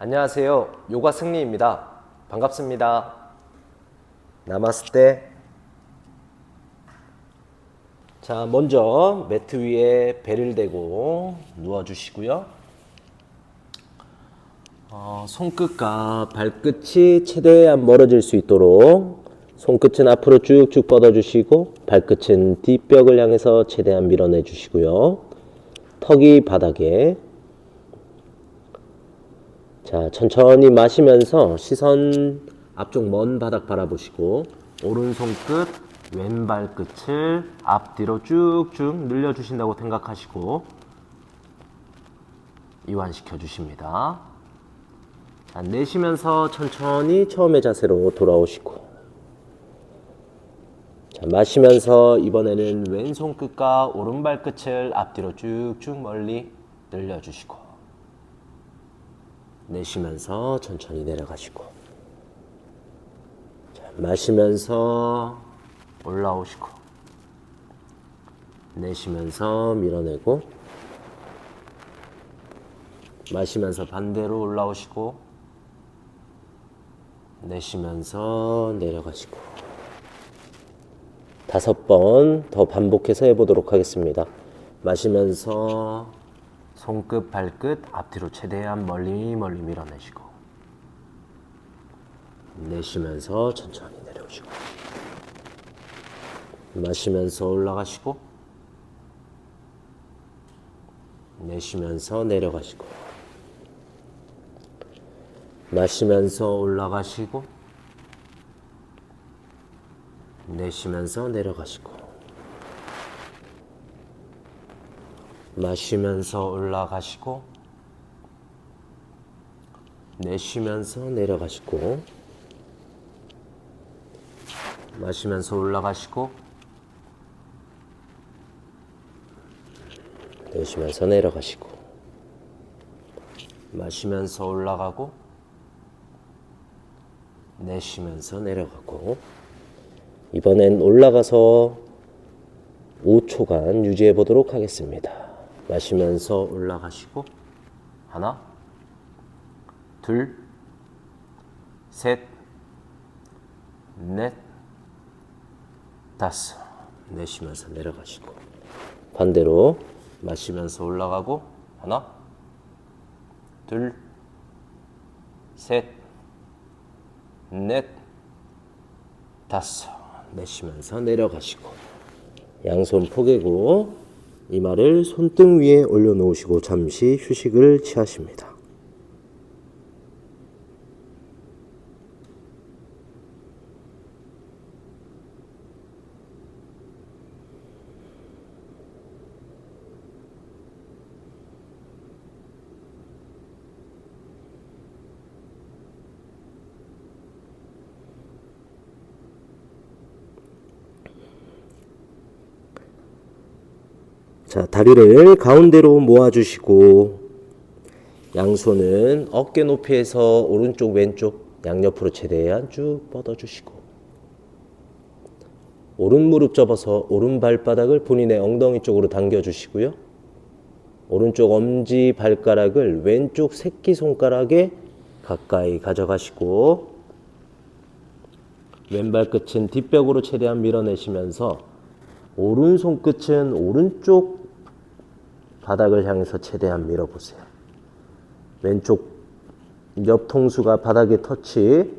안녕하세요. 요가 승리입니다. 반갑습니다. 나마스테. 자, 먼저 매트 위에 배를 대고 누워 주시고요. 어, 손끝과 발끝이 최대한 멀어질 수 있도록 손끝은 앞으로 쭉쭉 뻗어 주시고 발끝은 뒷벽을 향해서 최대한 밀어내 주시고요. 턱이 바닥에 자, 천천히 마시면서 시선 앞쪽 먼 바닥 바라보시고 오른손 끝, 왼발 끝을 앞뒤로 쭉쭉 늘려 주신다고 생각하시고 이완시켜 주십니다. 자, 내쉬면서 천천히 처음의 자세로 돌아오시고 자, 마시면서 이번에는 왼손 끝과 오른발 끝을 앞뒤로 쭉쭉 멀리 늘려 주시고 내쉬면서 천천히 내려가시고 자, 마시면서 올라오시고 내쉬면서 밀어내고 마시면서 반대로 올라오시고 내쉬면서 내려가시고 다섯 번 더 반복해서 해보도록 하겠습니다. 마시면서 손끝, 발끝 앞뒤로 최대한 멀리 멀리 밀어내시고 내쉬면서 천천히 내려오시고 마시면서 올라가시고 내쉬면서 내려가시고 마시면서 올라가시고 내쉬면서 내려가시고 마시면서 올라가시고 내쉬면서 내려가시고 마시면서 올라가시고 내쉬면서 내려가시고 마시면서 올라가고 내쉬면서 내려가고 이번엔 올라가서 5초간 유지해 보도록 하겠습니다. 마시면서 올라가시고 하나 둘 셋, 넷, 다섯. 내쉬면서 내려가시고. 반대로 마시면서 올라가고. 하나, 둘, 셋, 넷, 다섯. 내쉬면서 내려가시고. 양손 포개고 이마를 손등 위에 올려놓으시고 잠시 휴식을 취하십니다. 자, 다리를 가운데로 모아주시고, 양손은 어깨 높이에서 오른쪽, 왼쪽, 양옆으로 최대한 쭉 뻗어주시고, 오른 무릎 접어서 오른 발바닥을 본인의 엉덩이 쪽으로 당겨주시고요. 오른쪽 엄지 발가락을 왼쪽 새끼손가락에 가까이 가져가시고, 왼발 끝은 뒷벽으로 최대한 밀어내시면서 오른 손 끝은 오른쪽 바닥을 향해서 최대한 밀어보세요. 왼쪽 옆 통수가 바닥에 터치.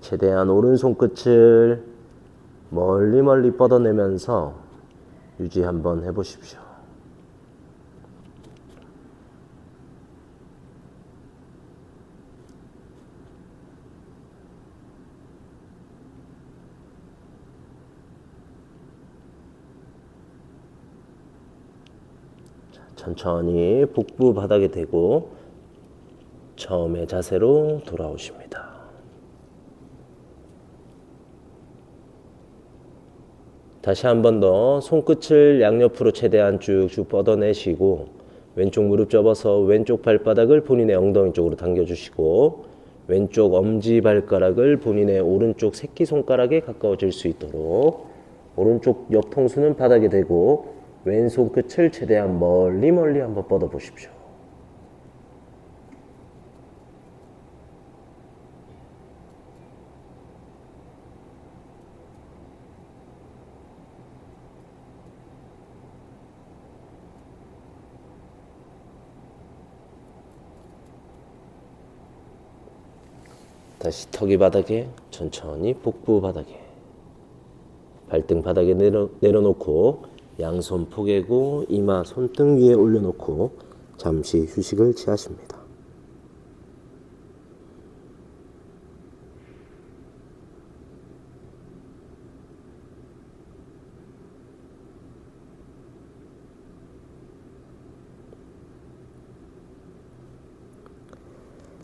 최대한 오른손 끝을 멀리 멀리 뻗어내면서 유지 한번 해보십시오. 천천히 복부 바닥에 대고 처음의 자세로 돌아오십니다. 다시 한 번 더 손끝을 양옆으로 최대한 쭉쭉 뻗어내시고 왼쪽 무릎 접어서 왼쪽 발바닥을 본인의 엉덩이 쪽으로 당겨주시고 왼쪽 엄지 발가락을 본인의 오른쪽 새끼손가락에 가까워질 수 있도록 오른쪽 옆 통수는 바닥에 대고 왼손 끝을 최대한 멀리 멀리 한번 뻗어 보십시오. 다시 턱이 바닥에 천천히 복부 바닥에 발등 바닥에 내려, 내려놓고 양손 포개고 이마 손등 위에 올려놓고 잠시 휴식을 취하십니다.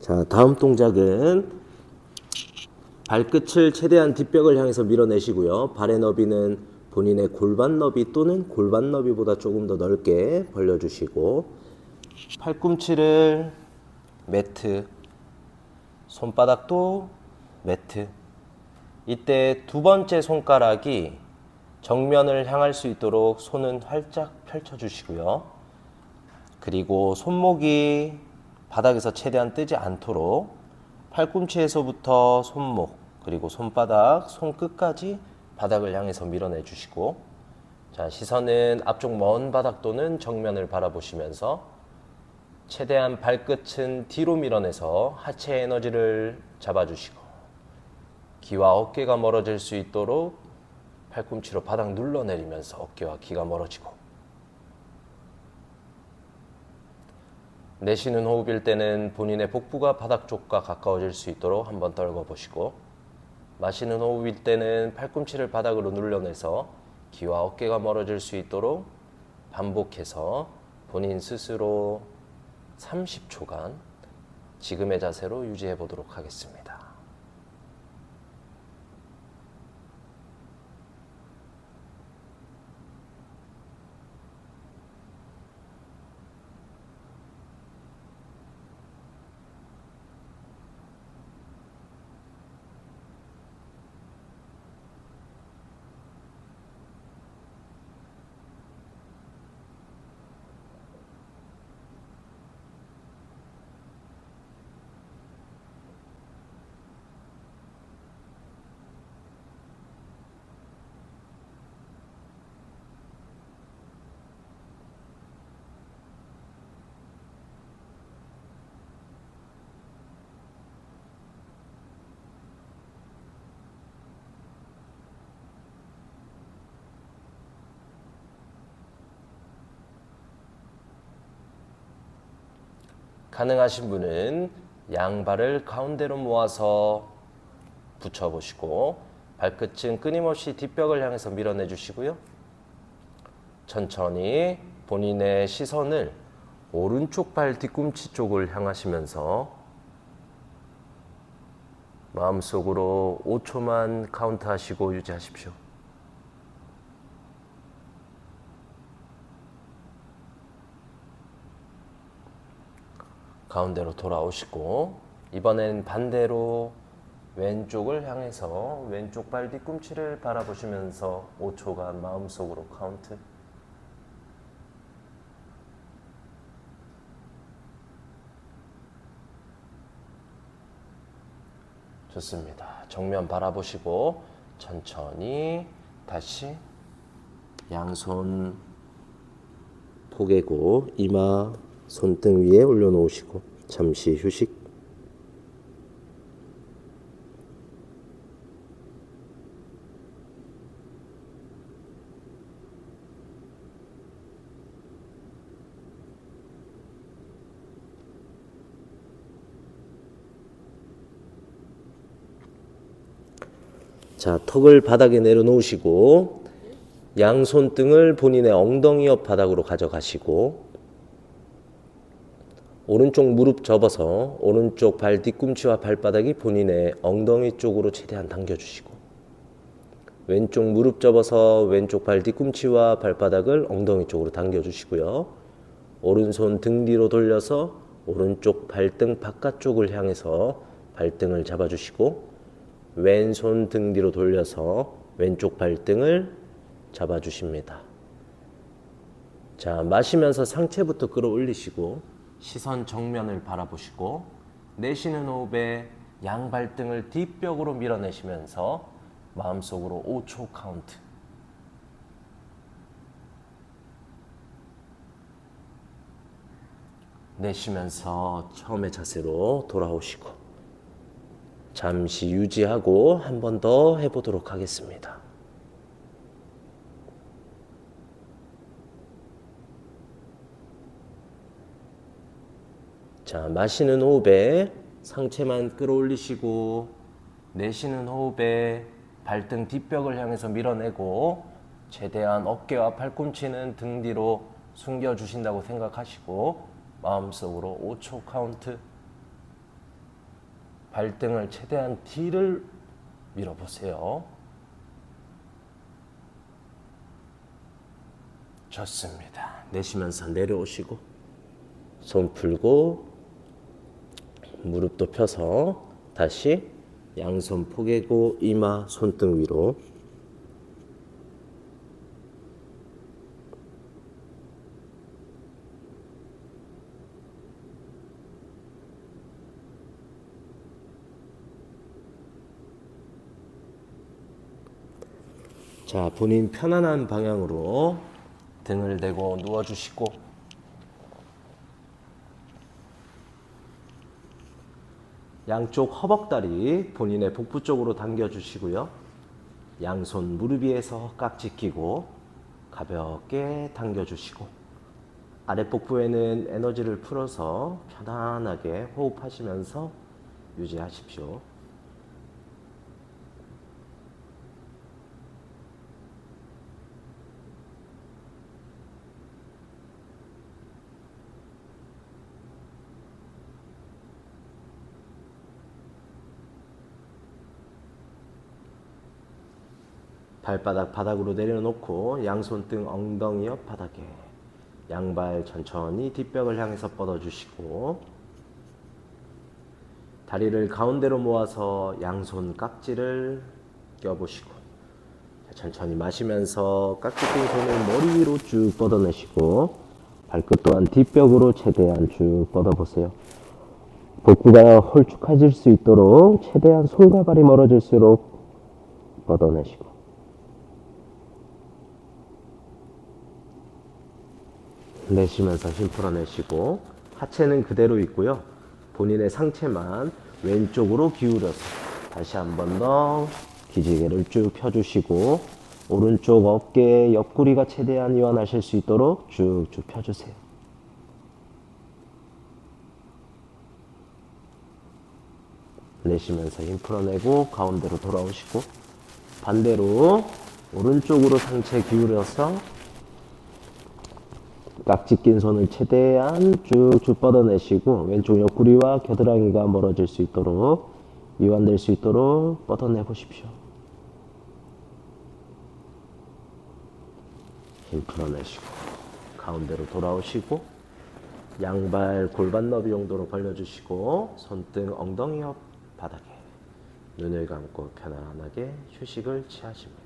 자, 다음 동작은 발끝을 최대한 뒷벽을 향해서 밀어내시고요. 발의 너비는 본인의 골반 너비 또는 골반 너비보다 조금 더 넓게 벌려주시고 팔꿈치를 매트, 손바닥도 매트. 이때 두 번째 손가락이 정면을 향할 수 있도록 손은 활짝 펼쳐 주시고요. 그리고 손목이 바닥에서 최대한 뜨지 않도록 팔꿈치에서부터 손목 그리고 손바닥, 손끝까지 바닥을 향해서 밀어내 주시고 자 시선은 앞쪽 먼 바닥 또는 정면을 바라보시면서 최대한 발끝은 뒤로 밀어내서 하체 에너지를 잡아주시고 귀와 어깨가 멀어질 수 있도록 팔꿈치로 바닥 눌러내리면서 어깨와 귀가 멀어지고 내쉬는 호흡일 때는 본인의 복부가 바닥 쪽과 가까워질 수 있도록 한번 떨궈 보시고 마시는 호흡일 때는 팔꿈치를 바닥으로 눌러내서 귀와 어깨가 멀어질 수 있도록 반복해서 본인 스스로 30초간 지금의 자세로 유지해 보도록 하겠습니다. 가능하신 분은 양발을 가운데로 모아서 붙여 보시고 발끝은 끊임없이 뒷벽을 향해서 밀어내 주시고요. 천천히 본인의 시선을 오른쪽 발 뒤꿈치 쪽을 향하시면서 마음속으로 5초만 카운트 하시고 유지하십시오. 가운데로 돌아오시고 이번엔 반대로 왼쪽을 향해서 왼쪽 발 뒤꿈치를 바라보시면서 5초간 마음속으로 카운트 좋습니다. 정면 바라보시고 천천히 다시 양손 포개고 이마 손등 위에 올려놓으시고 잠시 휴식. 자, 턱을 바닥에 내려놓으시고 양손등을 본인의 엉덩이 옆 바닥으로 가져가시고 오른쪽 무릎 접어서 오른쪽 발 뒤꿈치와 발바닥이 본인의 엉덩이 쪽으로 최대한 당겨주시고 왼쪽 무릎 접어서 왼쪽 발 뒤꿈치와 발바닥을 엉덩이 쪽으로 당겨주시고요. 오른손 등 뒤로 돌려서 오른쪽 발등 바깥쪽을 향해서 발등을 잡아주시고 왼손 등 뒤로 돌려서 왼쪽 발등을 잡아주십니다. 자, 마시면서 상체부터 끌어올리시고 시선 정면을 바라보시고 내쉬는 호흡에 양발등을 뒷벽으로 밀어내시면서 마음속으로 5초 카운트. 내쉬면서 처음의 자세로 돌아오시고 잠시 유지하고 한 번 더 해보도록 하겠습니다. 자, 마시는 호흡에 상체만 끌어올리시고 내쉬는 호흡에 발등 뒷벽을 향해서 밀어내고 최대한 어깨와 팔꿈치는 등 뒤로 숨겨 주신다고 생각하시고 마음속으로 5초 카운트 발등을 최대한 뒤를 밀어보세요. 좋습니다. 내쉬면서 내려오시고 손 풀고 무릎도 펴서 다시 양손 포개고 이마 손등 위로. 자, 본인 편안한 방향으로 등을 대고 누워주시고 양쪽 허벅다리 본인의 복부 쪽으로 당겨주시고요. 양손 무릎 위에서 깍지 끼고 가볍게 당겨주시고 아랫 복부에는 에너지를 풀어서 편안하게 호흡하시면서 유지하십시오. 발바닥 바닥으로 내려놓고 양손 등 엉덩이 옆 바닥에 양발 천천히 뒷벽을 향해서 뻗어주시고 다리를 가운데로 모아서 양손 깍지를 껴보시고 자, 천천히 마시면서 깍지 낀 손을 머리 위로 쭉 뻗어내시고 발끝 또한 뒷벽으로 최대한 쭉 뻗어보세요. 복부가 홀쭉해질 수 있도록 최대한 손과 발이 멀어질수록 뻗어내시고 내쉬면서 힘 풀어내시고 하체는 그대로 있고요. 본인의 상체만 왼쪽으로 기울여서 다시 한 번 더 기지개를 쭉 펴주시고 오른쪽 어깨 옆구리가 최대한 이완하실 수 있도록 쭉쭉 펴주세요. 내쉬면서 힘 풀어내고 가운데로 돌아오시고 반대로 오른쪽으로 상체 기울여서 깍지 낀 손을 최대한 쭉쭉 뻗어내시고 왼쪽 옆구리와 겨드랑이가 멀어질 수 있도록 이완될 수 있도록 뻗어내 보십시오. 힘 풀어내시고 가운데로 돌아오시고 양발 골반 너비 정도로 벌려주시고 손등 엉덩이 옆 바닥에 눈을 감고 편안하게 휴식을 취하십니다.